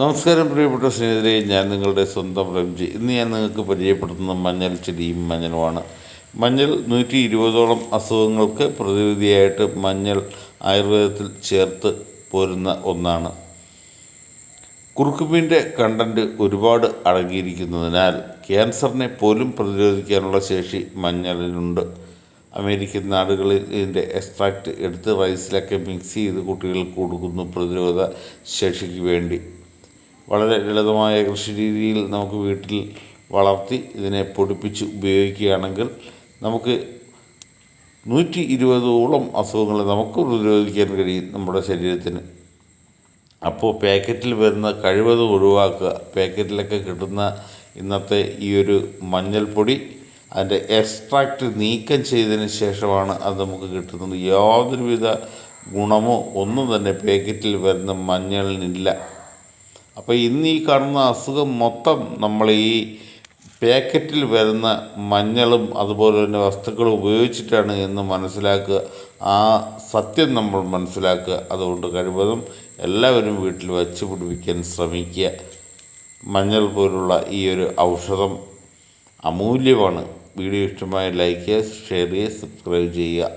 നമസ്കാരം പ്രിയപ്പെട്ട സ്നേഹിതരെ ഞാൻ നിങ്ങളുടെ സ്വന്തം റംജി. ഇന്ന് ഞാൻ നിങ്ങൾക്ക് പരിചയപ്പെടുത്തുന്ന മഞ്ഞൾ ചെടിയും മഞ്ഞളുമാണ്. മഞ്ഞൾ നൂറ്റി ഇരുപതോളം അസുഖങ്ങൾക്ക് പ്രതിവിധിയായിട്ട് മഞ്ഞൾ ആയുർവേദത്തിൽ ചേർത്ത് പോരുന്ന ഒന്നാണ്. കുറുക്കുമീന്റെ കണ്ടന്റ് ഒരുപാട് അടങ്ങിയിരിക്കുന്നതിനാൽ ക്യാൻസറിനെ പോലും പ്രതിരോധിക്കാനുള്ള ശേഷി മഞ്ഞളിനുണ്ട്. അമേരിക്കൻ നാടുകളിൽ ഇതിന്റെ എക്സ്ട്രാക്റ്റ് എടുത്ത് റൈസിലൊക്കെ മിക്സ് ചെയ്ത് കുട്ടികൾക്ക് കൊടുക്കുന്നു പ്രതിരോധ ശേഷിക്ക് വേണ്ടി. വളരെ ലളിതമായ കൃഷി രീതിയിൽ നമുക്ക് വീട്ടിൽ വളർത്തി ഇതിനെ പൊടിപ്പിച്ച് ഉപയോഗിക്കുകയാണെങ്കിൽ നമുക്ക് നൂറ്റി ഇരുപതോളം അസുഖങ്ങൾ നമുക്ക് പ്രതിരോധിക്കാൻ കഴിയും നമ്മുടെ ശരീരത്തിന്. അപ്പോൾ പാക്കറ്റിൽ വരുന്ന കഴിവതും ഒഴിവാക്കുക. പാക്കറ്റിലൊക്കെ കിട്ടുന്ന ഇന്നത്തെ ഈ ഒരു മഞ്ഞൾപ്പൊടി അതിന്റെ എക്സ്ട്രാക്റ്റ് നീക്കം ചെയ്തതിന് ശേഷമാണ് അത് നമുക്ക് കിട്ടുന്നത്. യാതൊരുവിധ ഗുണമോ ഒന്നും തന്നെ പാക്കറ്റിൽ വരുന്ന മഞ്ഞളിനില്ല. അപ്പോൾ ഇന്ന് ഈ കാണുന്ന അസുഖം മൊത്തം നമ്മൾ ഈ പാക്കറ്റിൽ വരുന്ന മഞ്ഞളും അതുപോലെ തന്നെ വസ്തുക്കളും ഉപയോഗിച്ചിട്ടാണ് എന്ന് മനസ്സിലാക്കുക. ആ സത്യം നമ്മൾ മനസ്സിലാക്കുക. അതുകൊണ്ട് കഴിവതും എല്ലാവരും വീട്ടിൽ വച്ച് പിടിപ്പിക്കാൻ ശ്രമിക്കുക. മഞ്ഞൾ പോലുള്ള ഈ ഒരു ഔഷധം അമൂല്യമാണ്. വീഡിയോ ഇഷ്ടമായ ലൈക്ക് ചെയ്യുക ഷെയർ ചെയ്യുക സബ്സ്ക്രൈബ് ചെയ്യുക.